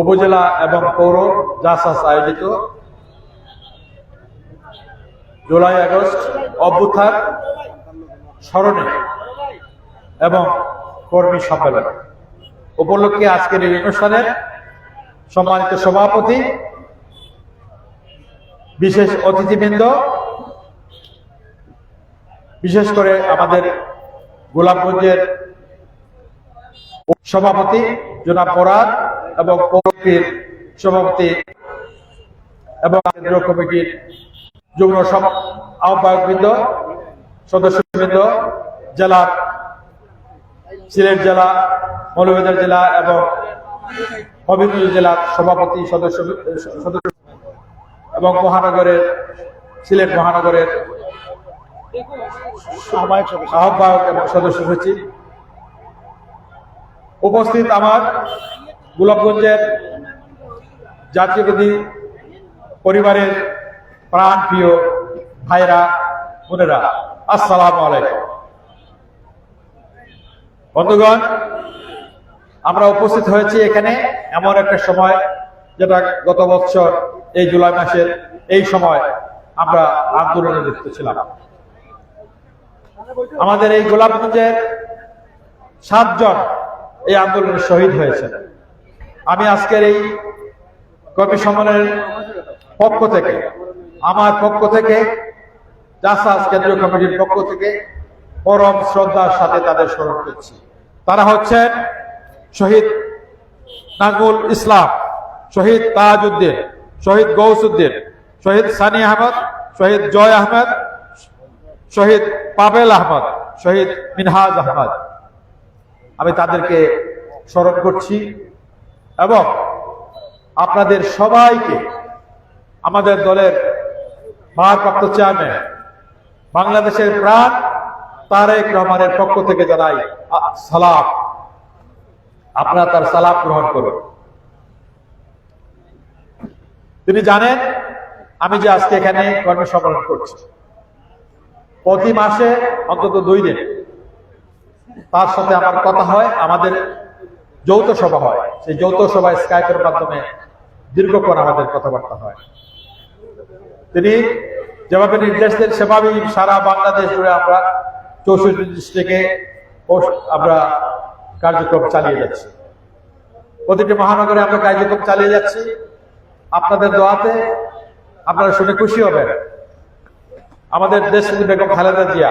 উপজেলা এবং পৌর জাসাস আয়োজিত জুলাই আগস্ট অভ্যুত্থান স্মরণে এবং কর্মী সম্মেলন। উপলক্ষে আজকের এই অনুষ্ঠানের সম্মানিত সভাপতি বিশেষ অতিথিবৃন্দ, বিশেষ করে আমাদের গোলাপগঞ্জের সভাপতি জনাব পরাদ এবং সভাপতি এবং কেন্দ্রীয় কমিটির যুগ্ম আহ্বায়কবৃন্দ, সদস্যবৃন্দ জেলার সিলেট জেলা, মৌলভীবাজার জেলা এবং হবিগঞ্জ জেলার সভাপতি সদস্য সদস্য এবং মহানগরের, সিলেট মহানগরের আহ্বায়ক এবং সদস্য সচিব। উপস্থিত আমার গোলাপগঞ্জের জাতীয়বাদী পরিবারের প্রাণ প্রিয় ভাইরা, বোনেরা, আসসালামু আলাইকুম। বন্ধুগণ, আমরা উপস্থিত হয়েছি এখানে এমন একটা সময় যেটা গত বছর এই জুলাই মাসের এই সময় আমরা আন্দোলনে লিপ্ত ছিলাম। আমাদের এই গোলাপগঞ্জের সাতজন এই আন্দোলনে শহীদ হয়েছেন। আমি আজকের এই কর্মী সম্মেলনের পক্ষ থেকে, আমার পক্ষ থেকে, জাসাস কেন্দ্রীয় কমিটির পক্ষ থেকে পরম শ্রদ্ধার সাথে তাদের স্মরণ করছি। তারা হচ্ছেন শহীদ নাজমুল ইসলাম, শহীদ তাজউদ্দিন, শহীদ গৌসুদ্দিন, শহীদ সানি আহমদ, শহীদ জয় আহমদ, শহীদ পাবেল আহমদ, শহীদ মিনহাজ আহমদ। আমি তাদেরকে স্মরণ করছি এবং আপনাদের সবাইকে আমাদের দলের ভারপ্রাপ্ত চেয়ারম্যান, বাংলাদেশের প্রাণ তারেক রহমানের পক্ষ থেকে জানাই সালাম। আপনারা তার সালাম গ্রহণ করুন। তিনি জানেন, আমি যে আজকে এখানে কর্মী করছি। প্রতি মাসে অন্তত দুই দিন তার সাথে আমার কথা হয়, আমাদের যৌথ সভা হয়। সেই যৌথ সভায় স্কাইপের মাধ্যমে দীর্ঘক্ষণ আমাদের কথাবার্তা হয়। তিনি যেভাবে নির্দেশ দেন, সেভাবেই সারা বাংলাদেশ জুড়ে আমরা চৌষট্টি ডিস্ট্রিক্টে আমরা কার্যক্রম চালিয়ে যাচ্ছি। প্রতিটি মহানগরে আমরা কার্যক্রম চালিয়ে যাচ্ছি। আপনাদের দোয়াতে আপনারা শুনে খুশি হবেন। আমাদের দেশ বেগম খালেদা জিয়া,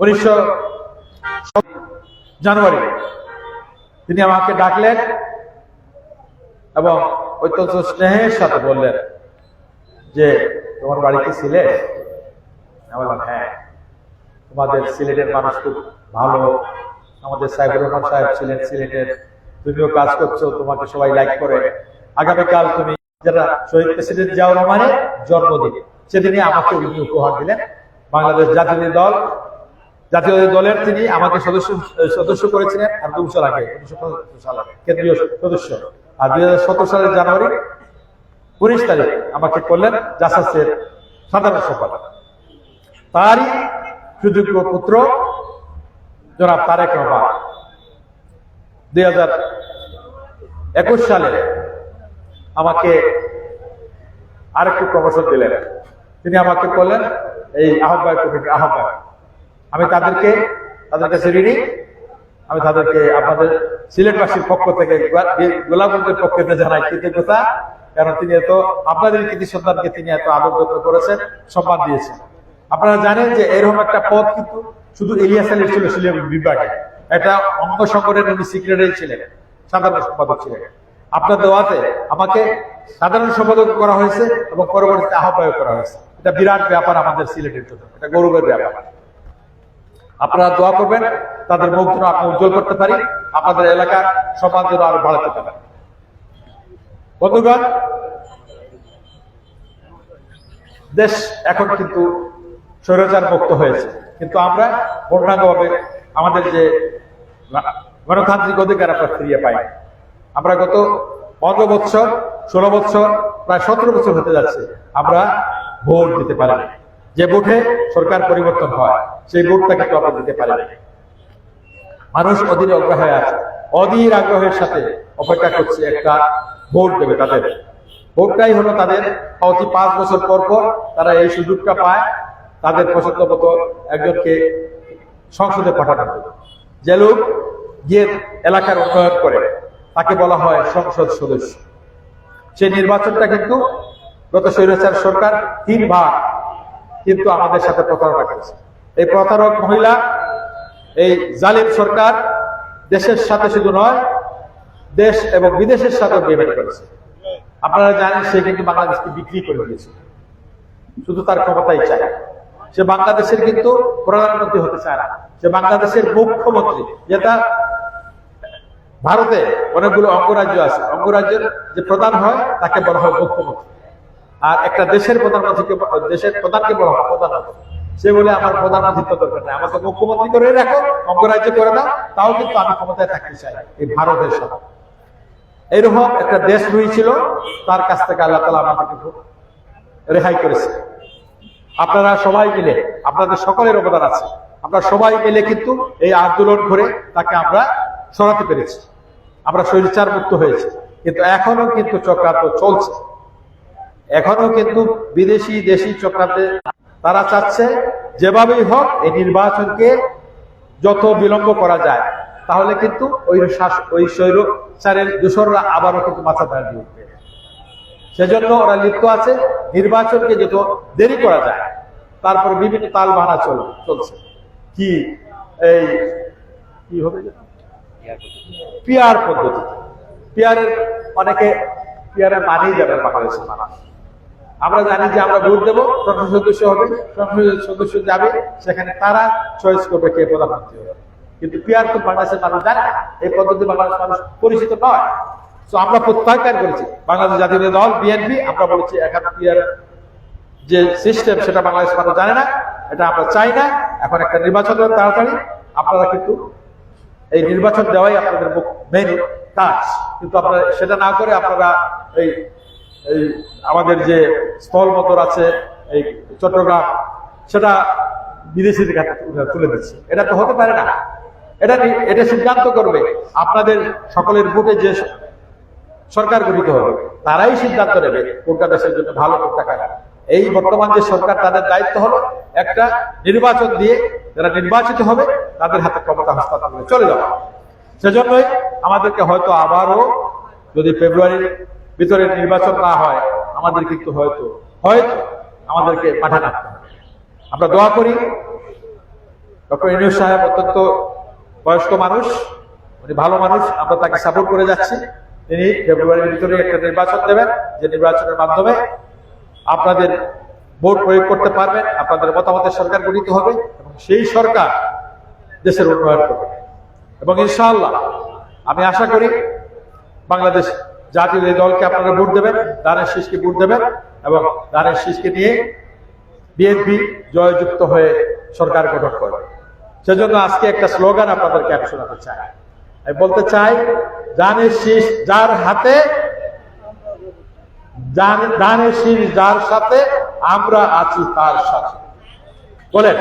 উনিশশো জানুয়ারি। তিনি আমাকে ডাকলেন এবং অত্যন্ত স্নেহের সাথে বললেন যে, তোমার বাড়ি কি সিলেট? বললাম হ্যাঁ। তোমাদের সিলেটের মানুষ খুব ভালো। আমাদের সাইবুর রহমান সাহেব ছিলেন সিলেটের। তুমিও কাজ করছ, তোমাকে সবাই লাইক করে। আগামীকাল তুমি যেটা শহীদ প্রেসিডেন্ট জিয়াউর রহমানের জন্মদিন, সেদিনই আমাকে উপহার দিলেন। বাংলাদেশ জাতীয় দল জাতীয় দলের তিনি আমাকে সদস্য সদস্য করেছিলেন আর দু বছর আগে কেন্দ্রীয় সদস্য। আর দুই হাজার সতেরো সালের জানুয়ারি, উনিশ তারিখ আমাকে করলেন জাসাসের সাধারণ সম্পাদক। তারই সুযোগ্য পুত্র জনাব তারেক রহমান। দুই হাজার একুশ সালে আমাকে আরেকটু প্রমোশন দিলেন। তিনি আমাকে বললেন এই আহ্বায়ক কমিটির আহ্বায়ক। আমি তাদেরকে তাদের কাছে ঋণী আমি তাদেরকে আপনাদের সিলেটবাসীর পক্ষ থেকে গোলাপগঞ্জের পক্ষ থেকে জানাই কৃতজ্ঞতা কারণ তিনি এত আপনাদের কৃতি সন্তানকে তিনি এত আদর যত্ন করেছেন সম্মান দিয়েছেন। আপনারা জানেন যে এরকম একটা পদ কিন্তু শুধু ইলিয়াস আলীর ছিল সিলেট বিভাগে। এটা অঙ্গ সংগঠনের উনি সিক্রেটারি ছিলেন সাধারণ সম্পাদক ছিলেন। আপনার দেওয়াতে আমাকে সাধারণ সম্পাদক করা হয়েছে এবং পরবর্তীতে আহ্বায়ক করা হয়েছে। এটা বিরাট ব্যাপার আমাদের সিলেটের জন্য এটা গৌরবের ব্যাপার। আপনারা দোয়া করবেন, তাদের মুখ যেন আপনি উজ্জ্বল করতে পারি, আপনাদের এলাকার সমাজ যেন আরও বাড়াতে পারেন বন্ধুগণ, দেশ এখন কিন্তু স্বৈরাচার মুক্ত হয়েছে। কিন্তু আমরা পূর্ণাঙ্গভাবে আমাদের যে গণতান্ত্রিক অধিকার আমরা ফিরিয়ে পাই। আমরা গত পনেরো বছর, ষোলো বছর, প্রায় সতেরো বছর হতে যাচ্ছে, আমরা ভোট দিতে পারি। যে ভোটে সরকার পরিবর্তন হয়, সেই ভোটটা কিন্তু আমরা দিতে পারি। মানুষ অধীনে অগ্রহ হয়ে আছে অধীর আগ্রহের সাথে অপেক্ষা করছে একটা ভোট দেবে তাদের ভোটটাই হলো তাদের প্রতি পাঁচ বছর পর পর তারা এই সুযোগটা পায়, তাদের পছন্দ মতো একজনকে সংসদে পাঠানো। যে লোক গিয়ে এলাকার উন্নয়ন করে, তাকে বলা হয় সংসদ সদস্য সেই নির্বাচনটা কিন্তু গত স্বৈরাচার সরকার তিনবার কিন্তু আমাদের সাথে প্রতারণা করেছে। এই প্রতারক মহিলা, এই জালিম সরকার দেশের সাথে শুধু নয়, দেশ এবং বিদেশের সাথে বেমেট করেছে। আপনারা জানেন, সে কিন্তু বাংলাদেশকে বিক্রি করে দিয়েছে। শুধু তার ক্ষমতাই চায় সে বাংলাদেশের কিন্তু প্রধানমন্ত্রী হতে চায় না। সে বাংলাদেশের মুখ্যমন্ত্রী, যেটা ভারতে অনেকগুলো অঙ্গরাজ্য আছে। অঙ্গরাজ্যের যে প্রধান হয়, তাকে বলা হয় মুখ্যমন্ত্রী। আর একটা দেশের প্রধানমন্ত্রীকে দেশের প্রধানকে বলা হয় প্রধানমন্ত্রী। সে বলে, আমার প্রধানমন্ত্রিত্ব দরকার নেই। আমাকে মুখ্যমন্ত্রী করে রাখো, অঙ্গরাজ্য করে দাও, তাও কিন্তু আমি ক্ষমতায় থাকতে চাই। এই ভারতের সাথে। এরকম একটা দেশ রয়েছিল তার কাছ থেকে আল্লাহ তালা আমাদেরকে রেহাই করেছে। আপনারা সবাই মিলে, আপনাদের সকলের অবদান আছে। আমরা সবাই মিলে কিন্তু এই আন্দোলন করে তাকে আমরা সরাতে পেরেছি। আমরা শরীরচার মুক্ত হয়েছি। কিন্তু এখনও কিন্তু চক্রান্ত চলছে। এখনও কিন্তু বিদেশি, দেশি চক্রান্তে তারা চাচ্ছে যেভাবেই হোক এই নির্বাচনকে যত বিলম্ব করা যায়, তাহলে কিন্তু ওই শাস, ওই স্বৈরচারের দূষররা আবারও কিন্তু মাথা দাঁড়িয়ে উঠবে। সেজন্য ওরা লিপ্ত আছে, নির্বাচনকে যত দেরি করা যায়, তারপর বিভিন্ন তাল বাহানা চল, চলছে। কি এই, কি হবে? পিয়ার পদ্ধতি। পিয়ারের অনেকে, পিয়ারের মানেই যাবে বাংলাদেশের মানুষ। আমরা জানি যে আমরা ভোট দেবো, সংসদ সদস্য হবে, সংসদ সদস্য যাবে, সেখানে তারা চয়েস করবে কে প্রধানমন্ত্রী হবে। কিন্তু পিয়ার তো বাংলাদেশের মানুষ জানে না, এই পদ্ধতি বাংলাদেশের মানুষ পরিচিত নয়। তো আমরা প্রত্যাখ্যান করেছি, বাংলাদেশ জাতীয় দল বিএনপি আমরা বলেছি এখন পিয়ার যে সিস্টেম সেটা বাংলাদেশ মানুষ জানে না, এটা আমরা চাই না। এখন একটা নির্বাচন তাড়াতাড়ি, আপনারা কিন্তু এই নির্বাচন দেওয়াই আপনাদের মেন কাজ। কিন্তু আপনারা সেটা না করে আপনারা এই এই আমাদের যে স্থল মতর আছে, এই চট্টগ্রাম, সেটা বিদেশিদের কাছে তুলে- দিচ্ছে। এটা তো হতে পারে না। এটা এটা সিদ্ধান্ত করবে। আপনাদের সকলের ভোটে যে সরকার গঠিত হবে, তারাই সিদ্ধান্ত নেবে কোনটা দেশের জন্য ভালো, কোনটা খারাপ। এই বর্তমান যে সরকার, তাদের দায়িত্ব হলো একটা নির্বাচন দিয়ে যারা নির্বাচিত হবে, তাদের হাতে ক্ষমতা হস্তান্তর চলে যাওয়া। সেজন্যই আমাদেরকে হয়তো আবারও যদি ফেব্রুয়ারির ভিতরে নির্বাচন না হয়, আমাদের কিন্তু হয়তো হয়তো আমাদেরকে পাঠানো হবে। আমরা দোয়া করি, ডক্টর ইনুস সাহেব অত্যন্ত বয়স্ক মানুষ, উনি ভালো মানুষ, আমরা তাকে সাপোর্ট করে যাচ্ছি। তিনি ফেব্রুয়ারির ভিতরে একটা নির্বাচন দেবেন, যে নির্বাচনের মাধ্যমে আপনাদের ভোট প্রয়োগ করতে পারবেন, আপনাদের মতামতের সরকার গঠিত হবে, এবং সেই সরকার দেশের উন্নয়ন করবে। এবং ইনশাআল্লাহ, আমি আশা করি বাংলাদেশ জাতীয় এই দলকে আপনারা ভোট দেবেন দানের শীষকে ভোট দেবেন এবং দানের শীষকে নিয়ে বিএনপি জয়যুক্ত হয়ে সরকার গঠন করবে। সেজন্য আজকে একটা স্লোগান আপনাদেরকে আমি শোনাতে চাই। আমি বলতে চাই দানের শীষ যার হাতে দান- দানের শীষ যার সাথে আমরা আছি তার সাথে। বলেন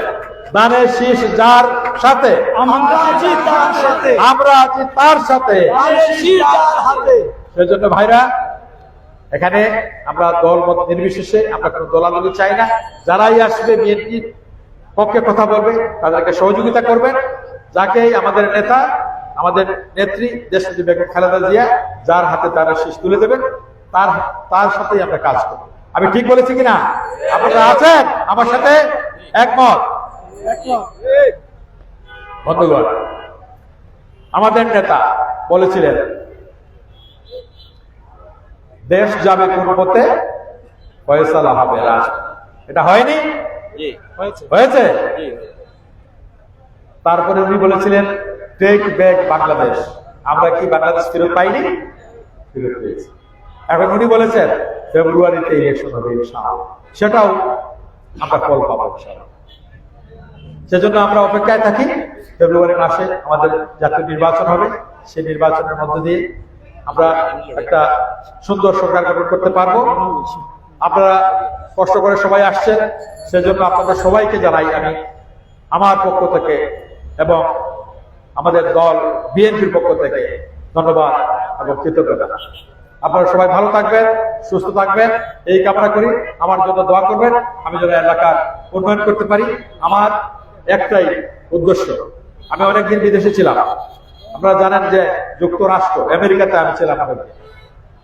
দানের শীষ যার সাথে আমরা আছি তার সাথে। আমরা আছি তার সাথে। সেজন্য ভাইরা, এখানে আমরা দল মত নির্বিশেষে, আমরা কোনো দলাদলি চাই না। যারাই আসবে বিএনপির পক্ষে কথা বলবে, তাদেরকে সহযোগিতা করবেন। যাকে আমাদের নেতা, আমাদের নেত্রী বেগম খালেদা জিয়া, যার হাতে তারা শীষ তুলে দেবেন, তার তার সাথেই আমরা কাজ করব। আমি ঠিক বলেছি কিনা? আপনারা আছেন? আমার সাথে একমত? বন্ধুগণ, আমাদের নেতা বলেছিলেন দেশ যাবে কোন পথে? ফয়সালা হবে রাজ। এটা হয়নি? হয়েছে। তারপরে উনি বলেছিলেন টেক ব্যাক বাংলাদেশ আমরা কি বাংলাদেশ ফেরত পাইনি? ফেরত পেয়েছি। এখন উনি বলেছেন ফেব্রুয়ারিতে ইলেকশন হবে সেটাও আমরা ফল পাবো সেজন্য আমরা অপেক্ষায় থাকি। ফেব্রুয়ারি মাসে আমাদের জাতীয় নির্বাচন হবে। সেই নির্বাচনের মধ্য দিয়ে আমরা একটা সুন্দর সরকার গঠন করতে পারব। আপনারা কষ্ট করে সবাই আসছেন, সেজন্য আপনাদের সবাইকে জানাই আমি আমার পক্ষ থেকে এবং আমাদের দল বিএনপির পক্ষ থেকে ধন্যবাদ এবং কৃতজ্ঞতা। আপনারা সবাই ভালো থাকবেন, সুস্থ থাকবেন, এই কামনা করি। আমার জন্য দোয়া করবেন, আমি যেন এলাকার উন্নয়ন করতে পারি। আমার একটাই উদ্দেশ্য, আমি অনেকদিন বিদেশে ছিলাম। আপনারা জানেন যে যুক্তরাষ্ট্র, আমেরিকাতে আমি ছিলাম।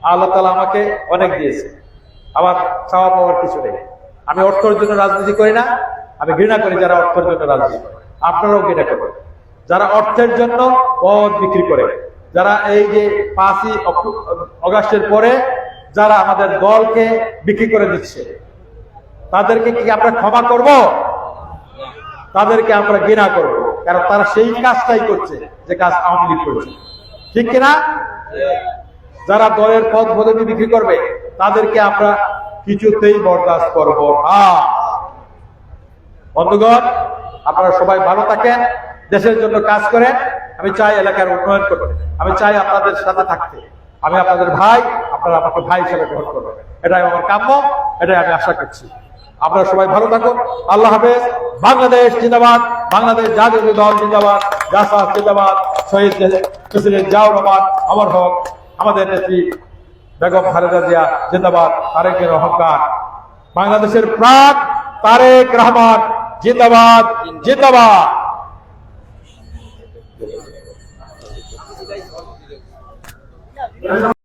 আল্লাহ তালা আমাকে অনেক দিয়েছে। আমার চাওয়া পাওয়ার কিছু নেই। আমি অর্থের জন্য রাজনীতি করি না, আমি ঘৃণা করি যারা অর্থের জন্য রাজনীতি আপনারাও ঘৃণা করবেন। যারা অর্থের জন্য পদ বিক্রি করে, যারা এই যে পাঁচই অগাস্টের পরে যারা আমাদের দলকে বিক্রি করে দিচ্ছে, তাদেরকে কি আমরা ক্ষমা করব? তাদেরকে আমরা ঘৃণা করব? কারণ তারা সেই কাজটাই করছে যে কাজ আওয়ামী লীগ করছে। ঠিক কিনা? যারা দলের পদ পদবি বিক্রি করবে, তাদেরকে আমরা কিছুতেই বরদাস্ত করব না। বন্ধুগণ, আপনারা সবাই ভালো থাকেন, দেশের জন্য কাজ করেন। আমি চাই এলাকার উন্নয়ন করতে আমি চাই আপনাদের সাথে থাকতে। আমি আপনাদের ভাই, আপনারা আমাকে ভাই হিসেবে গ্রহণ করবেন। এটাই আমার কাম্য, এটাই আমি আশা করছি। আপনারা সবাই ভালো থাকুন। আল্লাহ হাফেজ। বাংলাদেশ জিন্দাবাদ। বাংলাদেশ জাতীয় দল জিন্দাবাদ। জাসা জিন্দাবাদ। শহীদ প্রেসিডেন্ট জিয়াউর রহমান, অমর হক, আমাদের নেত্রী বেগম খালেদা জিয়া জিন্দাবাদ। তারেকের অহংকার বাংলাদেশের প্রাক তারেক রহমান জিন্দাবাদ। জিন্দাবাদ।